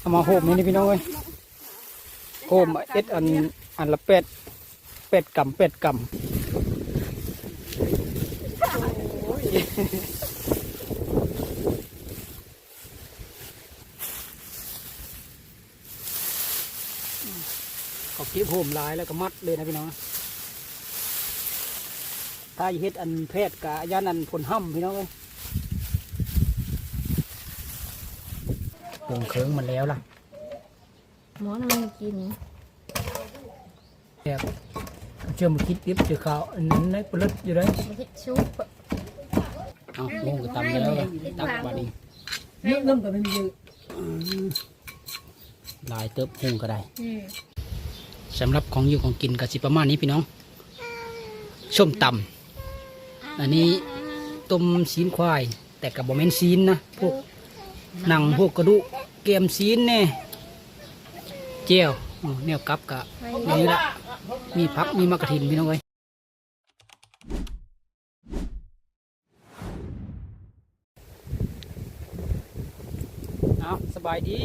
เอามาโฮมนี่นี่พี่น้องเอ้ยโฮมเอ็ดอันอันละเป็ดเป็ดกำเป็ดกำโอ้ยเขาเก็บโฮมลายแล้วก็มัดเลยนะพี่น้อง ถ้าเฮ็ดอันเพศกะยานันผลห้ำพี่น้องเอ้ย ลงเคิงมันแล้วล่ะหมอนั่งกินแบบเชื่อมาคิดดิบเจอข่าวอันนั้นได้ปลึดอยู่เลยมาเฮ็ดชุบเอาลงก็ตำแล้วตักบาดนีเรื่องเริ่มกันไม่มีเยอะหลายเติบหุงก็ได้อืมสำหรับของอยู่ของกินก็สิประมาณนี้พี่น้องส้มตำอันนี้ต้มซีนควาย แต่กับบ่แม่นซีนนะพวกหนังพวกกระดูก เกมซีนแน่เจียวอ๋อแนวกลับกะม่นี่ละมีพักมีมะกระถินพี่น้องเอ้ยเอาสบายดี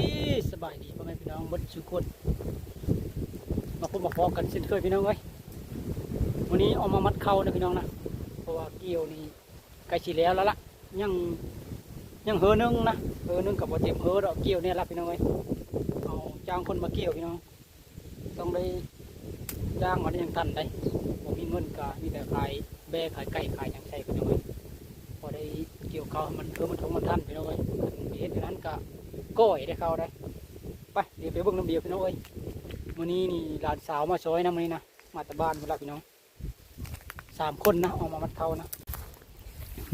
สบายดีพ่อแม่พี่น้องเบดสุกคนมาพบมาพอกันเช่นเคยพี่น้องเอ้ยวันนี้เอามามัดเข่านะพี่น้องนะเพราะว่าเกี่ยวนี่ใกล้ชิแล้วแล้วล่ะยัง ยังเฮอนึงนะเฮอนึงกับบ่เต็มเฮอดอกเกี่ยวเนี่ยละพี่น้องเอ้ยเอาจ้างคนมาเกี่ยวพี่น้องต้องได้จ้างมาได้ยังทันได้ผมมีเงินก็มีแต่ขายแบขายไก่ขายยังใช่พี่น้องเอ้ยพอได้เกี่ยวเขามันเพื่อมันทงมันทันพี่น้องเอ้ยมีเฮ็ดอย่างนั้นก็ก้อยได้เขาได้ไปเดี๋ยวไปเบิ่งน้ำเดียวพี่น้องเอ้ยมื้อนี้นี่หลานสาวมาซอยนะมื้อนี้นะมาแต่บ้านพุ่นละพี่น้องสามคนนะออกมามัดเขานะ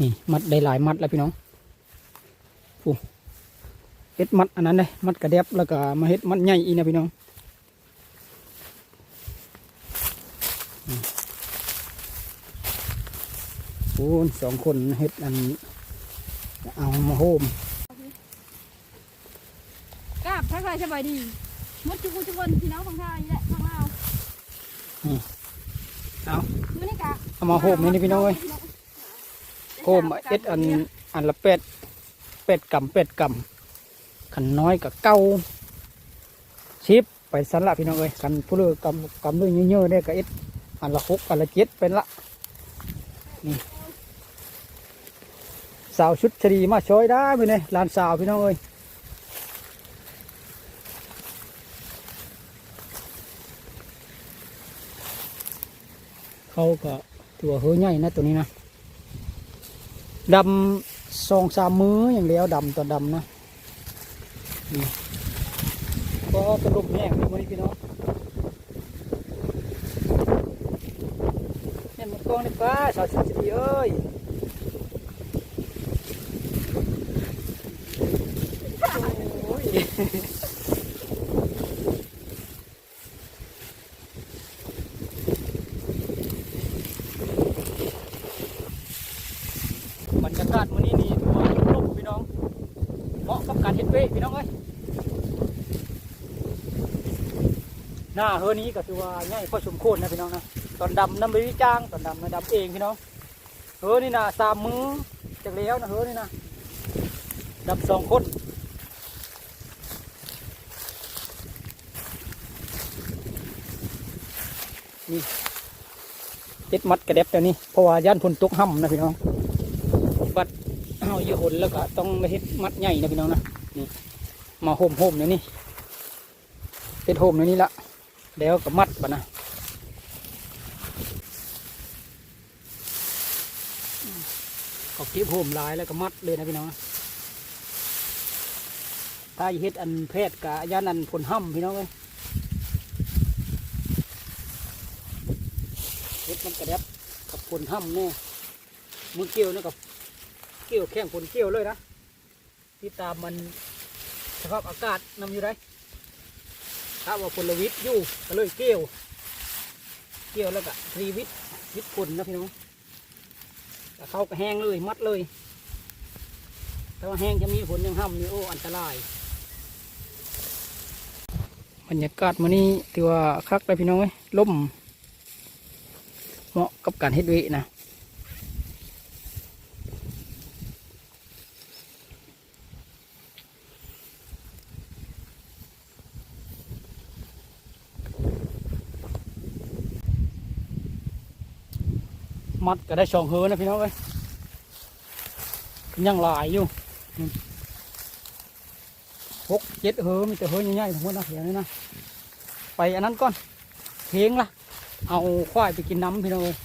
นี่มัดได้หลายมัดแล้วพี่น้อง โอ้เฮ็ดมัดอันนั้นเลยมัดกระเดบแล้วก็มาเฮ็ดมัดใหญ่อีกนะพี่น้องโอ้ยสองคนเฮ็ดอันเอามาโฮมกราบทักทายสบายดีมดทุกคนทุกคนพี่น้องของข้านี่แหละของเราเอามื้อนี้กะเอามาโฮมนี่นี่พี่น้องเอ้ยโฮมเอ็ดอันอันละเป็ด เป็ดกำเป็ดกำขันน้อยกับเก้าชิปไปสันละพี่น้องเอ้ยขันผู้เลือกกำกำด้วยเยอะๆเนี่ยก็เอ็ดอันละหกอันละเจ็ดเป็นละนี่สาวชุดชรีมาช่วยได้ไปเลยลานสาวพี่น้องเอ้ยเขาก็ตัวเฮ้ยใหญ่นะตัวนี้นะดำ สองสามมืออย่างเดียวดำตัวดำนะนี่ก็ตลบแหงเลยวันนี้พี่น้องเนี่ยมันกล้องนี่ป้าสาวสิบสี่เอ้ยโอ้ยบรรยากาศวันนี้นี่ถือว่าลมพี่น้องเห เฮ็ดเว้พี่น้องเอ้ยหน้าเฮือนี้ก็ถือว่าง่ายพอสมควรนะพี่น้องนะตอนดำน้ำไม่ได้จ้างตอนดำมาดำเองพี่น้องเฮือนี่นะสามมือจากแล้วนะเฮือนี่นะดำสองคนนี่เจ็ดมัดกระเด็บแต่นี้เพราะว่าย่านพนตกห่ำนะพี่น้องบัดเอาอยู่หนแล้วก็ต้องเฮ็ดมัดใหญ่นะพี่น้องนะ นี่มาโฮมโฮมในนี่เป็นโฮมในนี่ละแล้วก็มัดบัดนะเขาเก็บโฮมลายแล้วก็มัดเลยนะพี่น้องนะถ้าเฮ็ดอันเพศกะย่านอันผลห้ำพี่น้องเลยเฮ็ดมันกระเด็บกับผลห้ำแน่มือเกี่ยวนะกับเกี่ยวแข้งผลเกี่ยวเลยนะที่ตามมัน สภาพอากาศนำอยู่ได้ถ้าว่าพลวิทย์อยู่ก็เลยเกี่ยว เกี่ยวแล้วก็รีวิทย์วิทย์ผลนะพี่น้องแต่เขาก็แห้งเลยมัดเลยถ้าว่าแห้งจะมีผลยังห้ำนี่โอ้อันตรายบรรยากาศมันนี้ถือว่าคักเลยพี่น้องเอ้ยล่มเหมาะกับการเฮ็ดเวะนะ มัดก็ได้สองเฮือนะพี่น้องเอ้ยยังหลายอยู่หกเจ็ดเฮือมีแต่เฮือใหญ่ๆทั้งหมดนะเดี๋ยวนี้นะไปอันนั้นก่อนเทงละเอาควายไปกินน้ำพี่น้องเอ้ย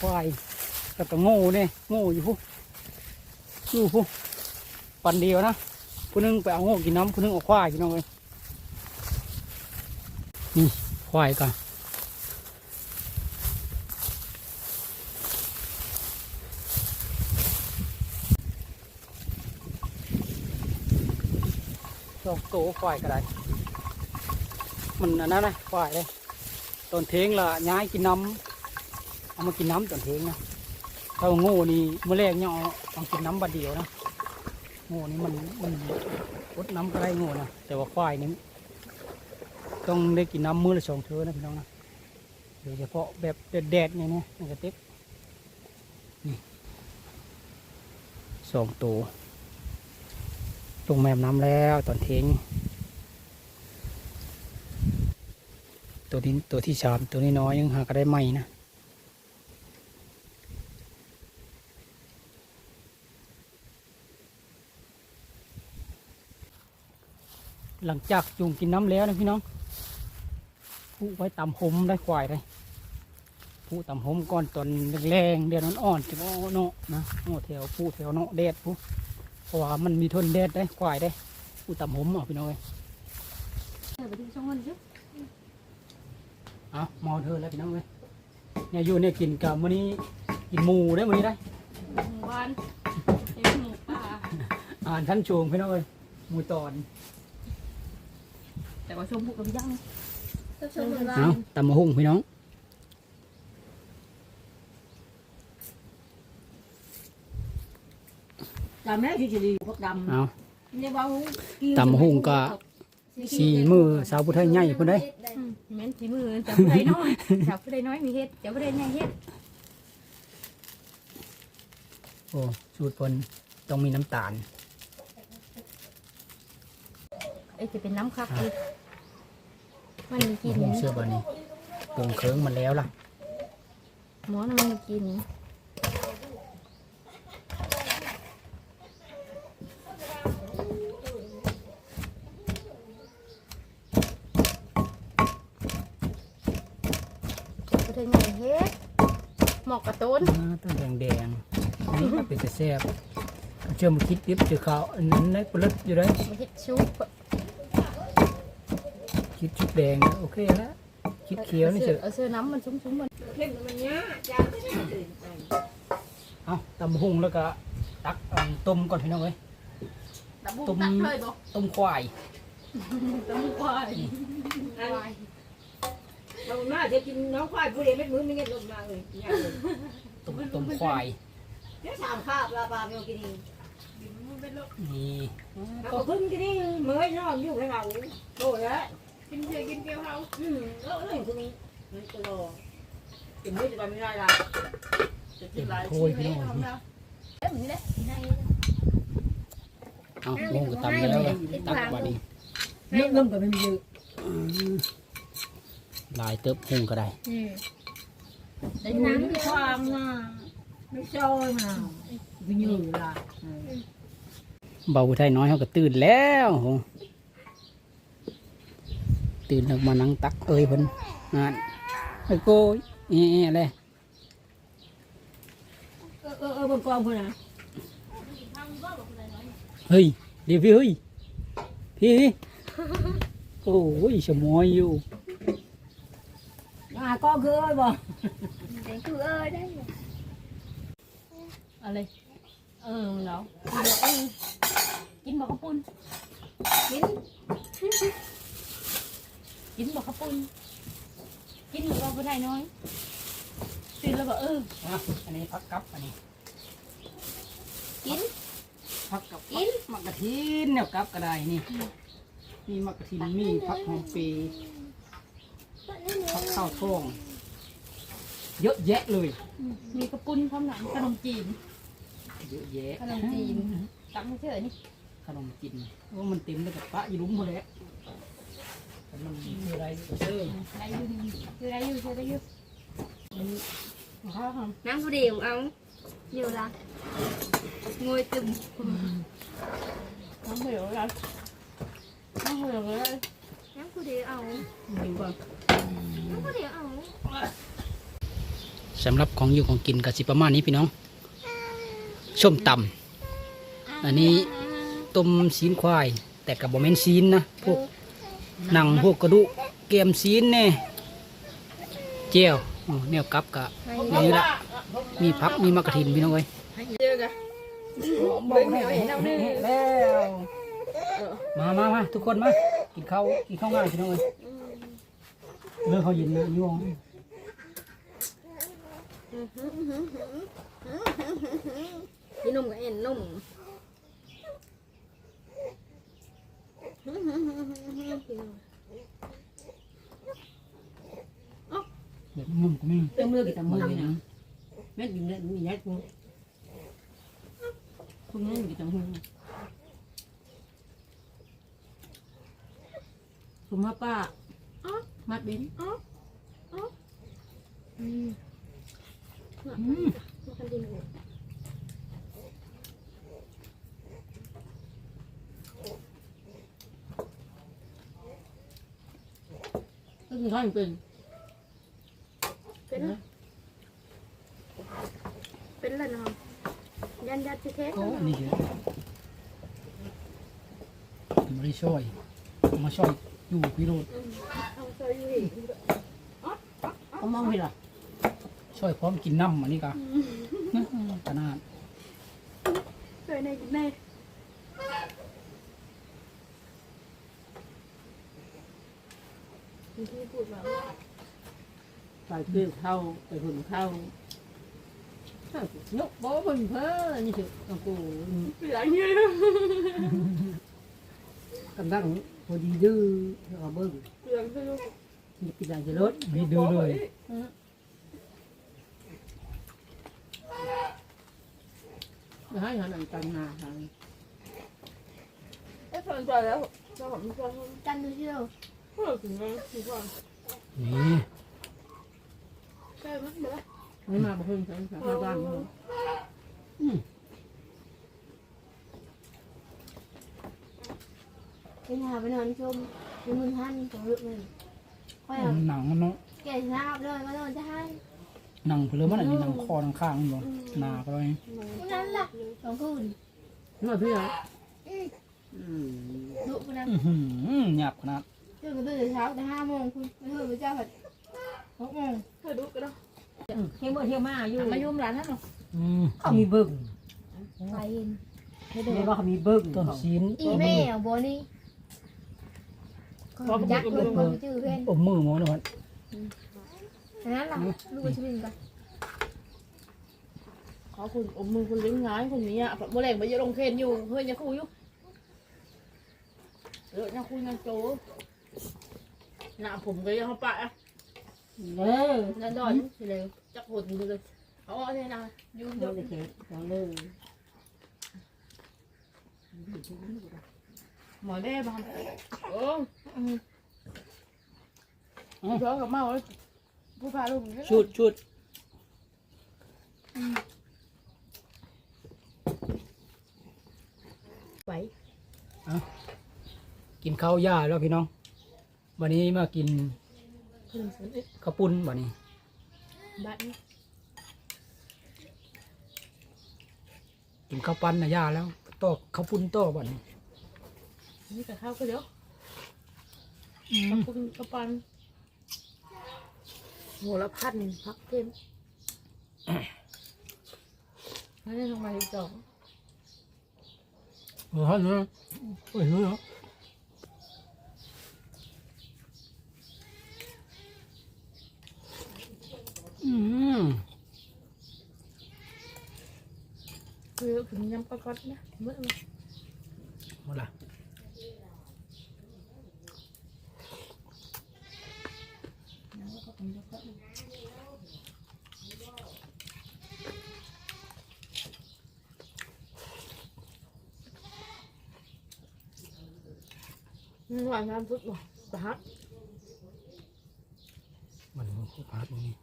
ควายแล้วก็โง่เนี่ยโง่อยู่ผู้อยู่ผู้ปันเดียวนะผู้หนึงไปเอาโง่กินน้ำผู้หนึงเอาควายพี่น้องเอ้ยนี่ควายกัน สองตัวควายก็ได้ มันอันนั้นนะควายเลยตอนเทงละย้ายกินน้ำเอามากินน้ำตอนเทงนะถ้าโง่นี่เมื่อแรกเนี่ยเอากินน้ำบัดเดียวนะโง่นี่มันมันอดน้ำก็ได้โง่นะแต่ว่าควายนี่ต้องได้กินน้ำมื้อละสองเทือนะพี่น้องนะโดยเฉพาะแบบแดดๆอย่างนี้ในกระติบนี่สองตัว ลงแม่น้ำแล้วตอนเทงตัวนี้ตัวที่สามตัวนี้น้อยยังหาก็ได้ใหมนะหลังจากจุงกินน้ำแล้วนะพี่น้องผู้ไว้ตำหมได้ควายเลยผู้ตำหมก่อนตอนแรงเดือนอ่อนๆจะเอาเนาะนะโอ้แถวผู้แถวเนาะแดดผู้ เพราะว่ามันมีทนแดดได้ควายได้อุตำหมเอาพี่น้อยเออไปที่ช่องเงินสิเอาเมาเธอแล้วพี่น้องเลยเนี่ยอยู่เนี่ยกินกับมื้อนี้กินหมูได้มื้อนี้ได้หมู่บ้านเอ็หมูป่าอ่านท่านชวงพี่น้องเลยหมูตอน แต่ว่าชมพูกับย่างชมหมู่บ้าเอานตำมะฮุ่งพี่น้อง ดำแม่ชิชิลีพวกดเอาำเนี่ยว่าหูตำมะฮุ่งก็สีมือสาวผู้ไทยใหญ่พุ่นได้เหม็นสีมือจับผู้ใดน้อยจับผู้ใดน้อยมีเฮ็ดจับผู้ใดใหญ่เฮ็ดโอ้สูตรเพิ่นต้องมีน้ำตาลไอ้จะเป็นน้ำคักอีกมันมีกิมะนฮุ่งเสื้อบานี้ปรุงเครื่องมันแล้วล่ะหมอน่ะมันมีกิน ผู้ใดใหญ่เฮ็ดหมอ กกระต้นอ่าต้นแดงๆอันนี้ก็เป็นแต่แซ่บเชื่อมคิดดิบเจอข้าวอันนั้นได้ปลึกอยู่ได้มาเฮ็ดชุบคิดชุดแดงนะโอเคแล้วคิดเขียวนี่เฉยเอาเสื้อน้ำมันชุ่มๆมันเอาตำหุงแล้วก็ตักอันต้มก่อนพี่น้องเอ้ยตะบุต้มตักเลยบ่ต้มควายตะบุควาย เราหน้าจะกินน้องควายผู้เลี้ยงไม่มือไม่เงี้ยลงมาเลยต้มต้มควายเนี่ยสามคาบลาบาเมียวกินเองนี่ก็พึ่งกินเองเมื่อยนอนอยู่ให้เราโตแล้วกินเพียกินเกี๊ยวเฮาอืมแล้วเรื่องตรงนี้มันก็รอกินไม่จะไปไม่ได้ละเต็มถ้วยพี่น้องเอ้ยเอ้ยนี่แหละในเอาหุงก็ตำไปแล้วล่ะตักบาดนี้เรื่องเริ่มก็ไม่มีเยอะอืม ลายเติบหุงก็ได้อืมแต่หนังความน่ะไม่ชอยมาไปยืนละเบาไทยน้อยเขาก็ตื่นแล้วโหตื่นแล้วมานั่งตักเอ้ยเพิ่นนั่นไอ้โก้ยแอะๆเลยเออเออเออบนกองคนน่ะเฮ้ยเดี๋ยวพี่เฮ้ยพี่โอ้ยสมอยอยู่ อ่าก็คือบ่แต่คือเออได้เลยอะไร เออมันแล้วเดี๋ยวเออกินบอกข้าวปุ้นกิน กินบอกข้าวปุ้นกินบอกว่าผู้ใดน้อยตื่นแล้วบอกเอออะอันนี้พักกับอันนี้กินพักกับกินมักกะทินเนี่ยกับก็ได้นี่มีมักกะทินมีพักหอมปี พักข้าวทองเยอะแยะเลย มีข้าวปุ้นพร้อมหนังขนมจีน เยอะแยะขนมจีนตักไม่เฉยนี่ขนมจีนว่ามันเต็มเลยกับปะยู่ลุ้มหมดแล้วแต่มันคือะไรเชื่อได้อยู่คือได้อยู่คือได้อยู่ข้าวทน้ำผู้เดียวเอาอยู่ละงวยตึมำน้ำเหนียวกันน้ำเหนียวเลยน้ำผู้เดียวเอาดีกว่าน้ สำหรับของอยู่ของกินก็สิประมาณนี้พี่น้องส้มตำอันนี้ต้มซีนควาย แต่กับบ่แม่นซีนนะพวกหนังพวกกระดูกเกมซีนแน่เจียวอ๋อแนวกลับกะนี่ละมีพักมีมะกระถินพี่น้องเอ้ยบอกให้เห็นเอาเนี่ยแล้วมามามาทุกคนมากินข้าวกินข้าวง่ายพี่น้องเอ้ย เลิกเขาวเย็นนะยวงพี่นุ่มกับเอ็นนุ่มแบบงุ่มก็มีเติมมือกับเติมมือนี่นะแม่กินได้ มียัดกูคุณแม่กินตังหูคุณมาป้ามัดเบนอืมก็คือข้าวเป็นเป็นเป็นอะไรนะครับยันยัดที่เทสโอ้นี่คือมาได้ช่วยเอามาช่วยอยู่พี่โรด เอาซอยอยู่อีกเขามองไปหรอช่วยพร้อมกินน้ำอันนี้กะขนาดซอยในในที่พูดว่าใส่เกลือเข้าไปหุ่นเข้า Ờ, ยกโบ้บนเพ้อนี่คือโอ้โหหลังเงี้ยกำลังพอดีดื้อเอาเบิ้งหลังคือมี ปิดอะไรจะลดมีดูเลยให้หันอันตันหาทางไอ้คนใจแล้วเราผมใจจันดูเชียวเพื่อถึงเลยถึงก่อนนี่ใช่ไหมเดี๋ยวไม่มาบ่เพิ่งใช่ไหมมาบ้านเขาไปหา ไปนอนชมในมือท่านของลูกเลยค่อยหนังมันเนาะแก่ทราบเลยว่านอนจะให้หนังเพลือมันอันนี้หนังคอหนังข้างมันบ่หนาก็เลยผู้นั้นล่ะสองคืนเมื่อพี่เหรออืมลูกผู้นั้นอื้อหือหยาบขนาดตื่นมาตื่นเช้าแต่ห้าโมงคุณไม่เคยไปเจ้าผัดหกโมงเธอดูกันเนาะเที่ยวเมื่อเที่ยวมาอยู่มายุ่มร้านนั่นเนาะอืมเขามีเบิ้งไปเห็นเรียกว่าเขามีเบิ้งต้นซีนอีแม่โบนี่ ยักษ์เลยคนชื่อเพื่อนอมมือหมอเลยมันนั้นล่ะลูกชิบินกันขอคุณอมมือคุณเลี้ยงงานคุณนี้อะโมแรงไปจะลงเคนอยู่เฮ้ยยังคุยอยู่เออยังคุยยังโจหน้าผมก็ยังเขาปะอะเออนั่นดอนเร็วจักหดเลยเอาเอาเนี่ยนะยุ่งเดี๋เดี๋ยยววเด็กเขาเลย หมอได้บ้างโอ้ย้อนกับเมาเลยผู้พาลูกชุดชุดไหวกินข้าวหญ้าแล้วพี่น้อง วันนี้มากินขนมสดข้าวปุ้นวันนี้บ้านนี้กินข้าวปั้นนะหญ้าแล้วต่อข้าวปุ้นต่อวันนี้ นี่กับข้าวก็เดี๋ยวขอบคุณกระปันโหละพันพักเต็มนั่นทำไมสองเออฮะเนอะเฮ้ยเฮ้ยเฮ้ยอืมคือถึงยำปลาก๊อตนะเมื่อหมดละ หวานน้ำซุปหรอปลาวันนี้ผู้พัดนี่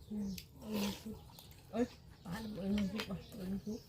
ปานเบิ่งทุกบ่เบิ่งทุก